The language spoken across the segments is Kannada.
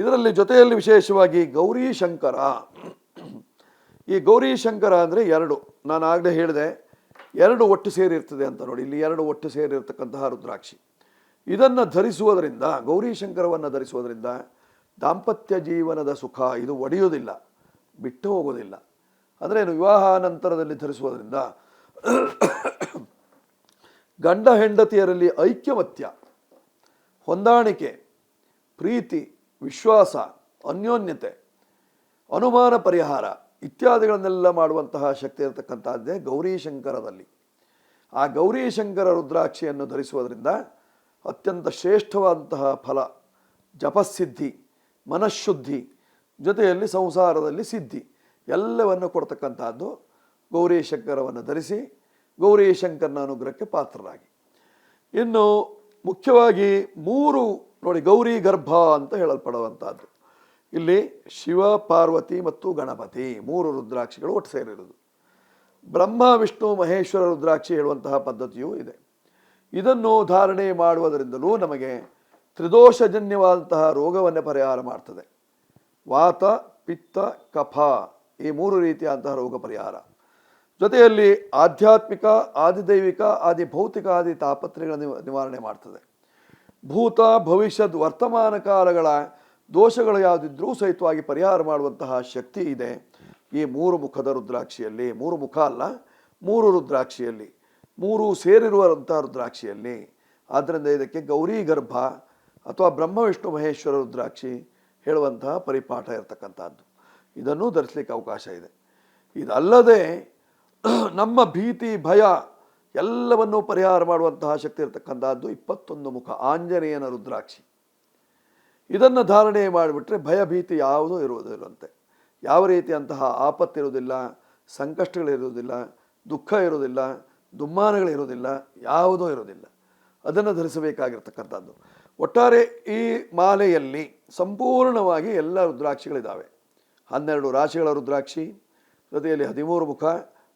ಇದರಲ್ಲಿ ಜೊತೆಯಲ್ಲಿ ವಿಶೇಷವಾಗಿ ಗೌರಿ ಶಂಕರ. ಈ ಗೌರಿ ಶಂಕರ ಅಂದರೆ ಎರಡು. ನಾನು ಆಗಲೇ ಹೇಳಿದೆ, ಎರಡು ಒಟ್ಟು ಸೇರಿರ್ತದೆ ಅಂತ ನೋಡಿ. ಇಲ್ಲಿ ಎರಡು ಒಟ್ಟು ಸೇರಿರ್ತಕ್ಕಂತಹ ರುದ್ರಾಕ್ಷಿ. ಇದನ್ನು ಧರಿಸುವುದರಿಂದ, ಗೌರಿ ಶಂಕರವನ್ನು ಧರಿಸುವುದರಿಂದ ದಾಂಪತ್ಯ ಜೀವನದ ಸುಖ ಇದು ಒಡೆಯುವುದಿಲ್ಲ, ಬಿಟ್ಟು ಹೋಗೋದಿಲ್ಲ ಅಂದರೆ ವಿವಾಹ ನಂತರದಲ್ಲಿ ಧರಿಸುವುದರಿಂದ ಗಂಡ ಹೆಂಡತಿಯರಲ್ಲಿ ಐಕ್ಯಮತ್ಯ, ಹೊಂದಾಣಿಕೆ, ಪ್ರೀತಿ ವಿಶ್ವಾಸ, ಅನ್ಯೋನ್ಯತೆ, ಅನುಮಾನ ಪರಿಹಾರ ಇತ್ಯಾದಿಗಳನ್ನೆಲ್ಲ ಮಾಡುವಂತಹ ಶಕ್ತಿ ಇರತಕ್ಕಂಥದ್ದೇ ಗೌರೀಶಂಕರದಲ್ಲಿ ಆ ಗೌರೀಶಂಕರ ರುದ್ರಾಕ್ಷಿಯನ್ನು ಧರಿಸುವುದರಿಂದ ಅತ್ಯಂತ ಶ್ರೇಷ್ಠವಾದಂತಹ ಫಲ, ಜಪಸಿದ್ಧಿ, ಮನಃಶುದ್ಧಿ, ಜೊತೆಯಲ್ಲಿ ಸಂಸಾರದಲ್ಲಿ ಸಿದ್ಧಿ ಎಲ್ಲವನ್ನು ಕೊಡ್ತಕ್ಕಂಥದ್ದು ಗೌರೀಶಂಕರವನ್ನು ಧರಿಸಿ ಗೌರೀಶಂಕರನ ಅನುಗ್ರಹಕ್ಕೆ ಪಾತ್ರರಾಗಿ. ಇನ್ನು ಮುಖ್ಯವಾಗಿ ಮೂರು ನೋಡಿ ಗೌರಿ ಗರ್ಭ ಅಂತ ಹೇಳಲ್ಪಡುವಂಥದ್ದು. ಇಲ್ಲಿ ಶಿವ, ಪಾರ್ವತಿ ಮತ್ತು ಗಣಪತಿ ಮೂರು ರುದ್ರಾಕ್ಷಿಗಳು ಒಟ್ಟು ಸೇರಿರುವುದು. ಬ್ರಹ್ಮ, ವಿಷ್ಣು, ಮಹೇಶ್ವರ ರುದ್ರಾಕ್ಷಿ ಹೇಳುವಂತಹ ಪದ್ಧತಿಯೂ ಇದೆ. ಇದನ್ನು ಧಾರಣೆ ಮಾಡುವುದರಿಂದಲೂ ನಮಗೆ ತ್ರಿದೋಷಜನ್ಯವಾದಂತಹ ರೋಗವನ್ನು ಪರಿಹಾರ ಮಾಡ್ತದೆ. ವಾತ, ಪಿತ್ತ, ಕಫ ಈ ಮೂರು ರೀತಿಯಾದಂತಹ ರೋಗ ಪರಿಹಾರ. ಜೊತೆಯಲ್ಲಿ ಆಧ್ಯಾತ್ಮಿಕ, ಆದಿದೈವಿಕ ಆದಿ ಭೌತಿಕ ಆದಿ ತಾಪತ್ರೆಗಳ ನಿವ, ನಿವಾರಣೆ ಮಾಡ್ತದೆ. ಭೂತ, ಭವಿಷ್ಯದ ವರ್ತಮಾನ ಕಾಲಗಳ ದೋಷಗಳು ಯಾವುದಿದ್ರೂ ಸಹಿತವಾಗಿ ಪರಿಹಾರ ಮಾಡುವಂತಹ ಶಕ್ತಿ ಇದೆ. ಈ ಮೂರು ಮುಖದ ರುದ್ರಾಕ್ಷಿಯಲ್ಲಿ, ಮೂರು ಮುಖ ಅಲ್ಲ, ಮೂರು ರುದ್ರಾಕ್ಷಿಯಲ್ಲಿ, ಮೂರು ಸೇರಿರುವಂಥ ರುದ್ರಾಕ್ಷಿಯಲ್ಲಿ. ಆದ್ದರಿಂದ ಇದಕ್ಕೆ ಗೌರಿ ಗರ್ಭ ಅಥವಾ ಬ್ರಹ್ಮ, ವಿಷ್ಣು, ಮಹೇಶ್ವರ ರುದ್ರಾಕ್ಷಿ ಹೇಳುವಂತಹ ಪರಿಪಾಠ ಇರತಕ್ಕಂಥದ್ದು. ಇದನ್ನು ಧರಿಸಲಿಕ್ಕೆ ಅವಕಾಶ ಇದೆ. ಇದಲ್ಲದೆ ನಮ್ಮ ಭೀತಿ, ಭಯ ಎಲ್ಲವನ್ನೂ ಪರಿಹಾರ ಮಾಡುವಂತಹ ಶಕ್ತಿ ಇರತಕ್ಕಂಥದ್ದು ಇಪ್ಪತ್ತೊಂದು ಮುಖ. ಆಂಜನೇಯನ ರುದ್ರಾಕ್ಷಿ. ಇದನ್ನು ಧಾರಣೆ ಮಾಡಿಬಿಟ್ರೆ ಭಯಭೀತಿ ಯಾವುದೂ ಇರುವುದಿಲ್ಲಂತೆ. ಯಾವ ರೀತಿಯಂತಹ ಆಪತ್ತಿರುವುದಿಲ್ಲ ಸಂಕಷ್ಟಗಳಿರುವುದಿಲ್ಲ, ದುಃಖ ಇರುವುದಿಲ್ಲ, ದುಮ್ಮಾನಗಳಿರುವುದಿಲ್ಲ, ಯಾವುದೂ ಇರುವುದಿಲ್ಲ. ಅದನ್ನು ಧರಿಸಬೇಕಾಗಿರ್ತಕ್ಕಂಥದ್ದು. ಒಟ್ಟಾರೆ ಈ ಮಾಲೆಯಲ್ಲಿ ಸಂಪೂರ್ಣವಾಗಿ ಎಲ್ಲ ರುದ್ರಾಕ್ಷಿಗಳಿದ್ದಾವೆ. ಹನ್ನೆರಡು ರಾಶಿಗಳ ರುದ್ರಾಕ್ಷಿ, ಜೊತೆಯಲ್ಲಿ ಹದಿಮೂರು ಮುಖ,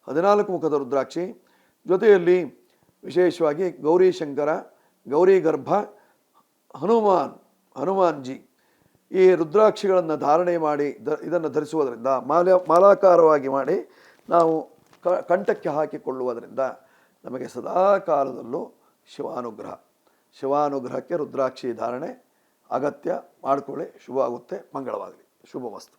ಹದಿನಾಲ್ಕು ಮುಖದ ರುದ್ರಾಕ್ಷಿ ಜೊತೆಯಲ್ಲಿ ವಿಶೇಷವಾಗಿ ಗೌರಿ ಶಂಕರ, ಗೌರಿ ಗರ್ಭ, ಹನುಮಾನ್, ಹನುಮಾನ್ಜಿ ಈ ರುದ್ರಾಕ್ಷಿಗಳನ್ನು ಧಾರಣೆ ಮಾಡಿ ದ, ಇದನ್ನು ಧರಿಸುವುದರಿಂದ ಮಾಲ ಮಾಲಾಕಾರವಾಗಿ ಮಾಡಿ ನಾವು ಕ, ಕಂಠಕ್ಕೆ ಹಾಕಿಕೊಳ್ಳುವುದರಿಂದ ನಮಗೆ ಸದಾ ಕಾಲದಲ್ಲೂ ಶಿವಾನುಗ್ರಹ. ಶಿವಾನುಗ್ರಹಕ್ಕೆ ರುದ್ರಾಕ್ಷಿ ಧಾರಣೆ ಅಗತ್ಯ. ಮಾಡಿಕೊಳ್ಳಿ. ಶುಭ ಆಗುತ್ತೆ ಮಂಗಳವಾಗಲಿ. ಶುಭಮಸ್ತು